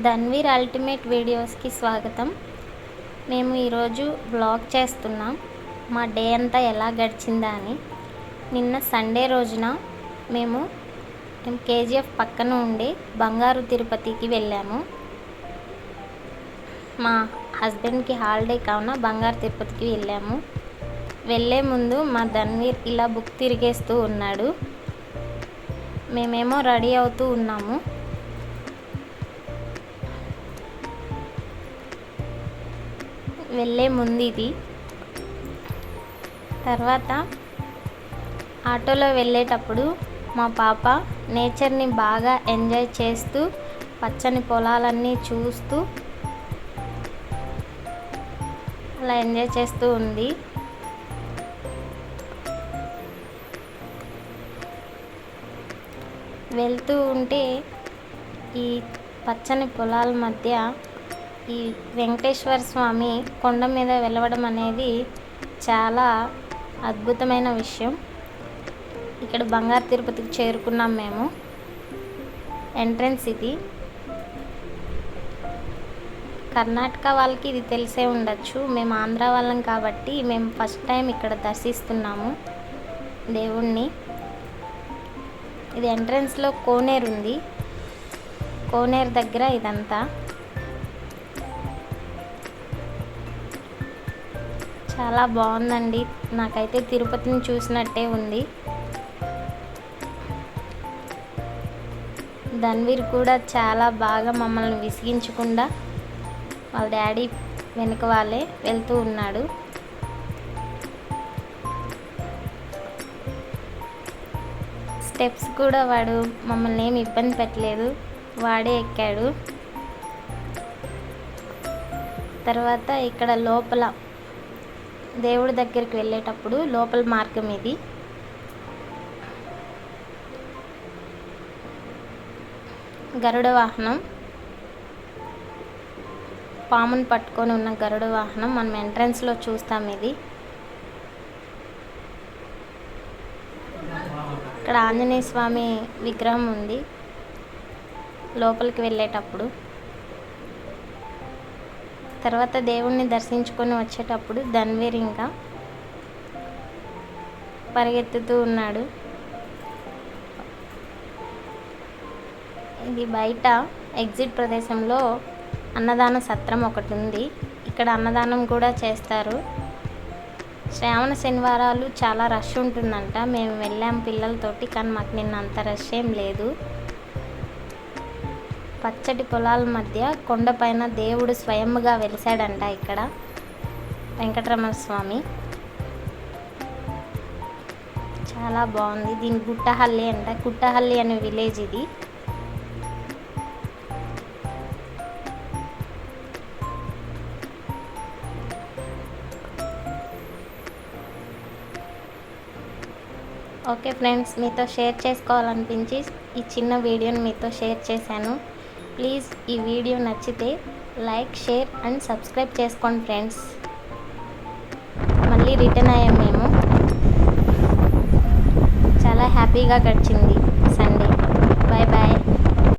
Dhanveer ultimate వీడియోస్కి స్వాగతం. మేము ఈరోజు బ్లాగ్ చేస్తున్నాం. మా డే అంతా ఎలా గడిచిందా అని. నిన్న సండే రోజున మేము మేము కేజీఎఫ్ పక్కన ఉండి బంగారు తిరుపతికి వెళ్ళాము. మా హస్బెండ్కి హాలిడే కావున బంగారు తిరుపతికి వెళ్ళాము. వెళ్ళే ముందు మా ధన్వీర్ ఇలా బుక్ తిరిగేస్తూ ఉన్నాడు. మేమేమో రెడీ అవుతూ ఉన్నాము. వెళ్ళే ముందు ఇది. తర్వాత ఆటోలో వెళ్ళేటప్పుడు మా పాప నేచర్ని బాగా ఎంజాయ్ చేస్తూ పచ్చని పొలాలన్నీ చూస్తూ అలా ఎంజాయ్ చేస్తూ ఉంది. వెళ్తూ ఉంటే ఈ పచ్చని పొలాల మధ్య ఈ వెంకటేశ్వర స్వామి కొండ మీద వెళ్ళడం అనేది చాలా అద్భుతమైన విషయం. ఇక్కడ బంగారు తిరుపతికి చేరుకున్నాం మేము. ఎంట్రన్స్ ఇది. కర్ణాటక వాళ్ళకి ఇది తెలిసే ఉండొచ్చు. మేము ఆంధ్ర వాళ్ళం కాబట్టి మేము ఫస్ట్ టైం ఇక్కడ దర్శిస్తున్నాము దేవుణ్ణి. ఇది ఎంట్రన్స్లో కోనేరు ఉంది కోనేరు దగ్గర ఇదంతా. చాలా బాగుందండి. నాకైతే తిరుపతిని చూసినట్టే ఉంది. ధన్వీర్ కూడా చాలా బాగా మమ్మల్ని విసిగించకుండా వాళ్ళ డాడీ వెనుక వాళ్ళే వెళ్తూ ఉన్నాడు. స్టెప్స్ కూడా వాడు మమ్మల్ని ఏమి ఇబ్బంది పెట్టలేదు. వాడే ఎక్కాడు. తర్వాత ఇక్కడ లోపల దేవుడి దగ్గరికి వెళ్ళేటప్పుడు లోపల మార్గం ఇది. గరుడ వాహనం. పామును పట్టుకొని ఉన్న గరుడ వాహనం మనం ఎంట్రన్స్లో చూస్తాం ఇది. ఇక్కడ ఆంజనేయ స్వామి విగ్రహం ఉంది. లోపలికి వెళ్ళేటప్పుడు. తర్వాత దేవుణ్ణి దర్శించుకొని వచ్చేటప్పుడు ధన్వీర్ ఇంకా పరిగెత్తుతూ ఉన్నాడు. ఇది బయట ఎగ్జిట్ ప్రదేశంలో అన్నదాన సత్రం ఒకటి ఉంది. ఇక్కడ అన్నదానం కూడా చేస్తారు. శ్రావణ శనివారాలు చాలా రష్ ఉంటుందంట. మేము వెళ్ళాం పిల్లలతోటి కానీ మాకు నిన్న అంత రష్ ఏం లేదు. పచ్చటి పొలాల మధ్య కొండపైన దేవుడు స్వయంగా వెలిసాడంట ఇక్కడ వెంకటరమణ స్వామి చాలా బాగుంది. దీని గుట్టహల్లి అంట. గుట్టహల్లి అనే విలేజ్ ఇది. ఓకే ఫ్రెండ్స్ మీతో షేర్ చేసుకోవాలనిపించి ఈ చిన్న వీడియోని మీతో షేర్ చేశాను. ప్లీజ్ ఈ వీడియో నచ్చితే లైక్ షేర్ అండ్ సబ్స్క్రైబ్ చేసుకోండి ఫ్రెండ్స్. మళ్ళీ రిటర్న్ అయ్యాం మేము. చాలా హ్యాపీగా గడిచింది సండే. Bye bye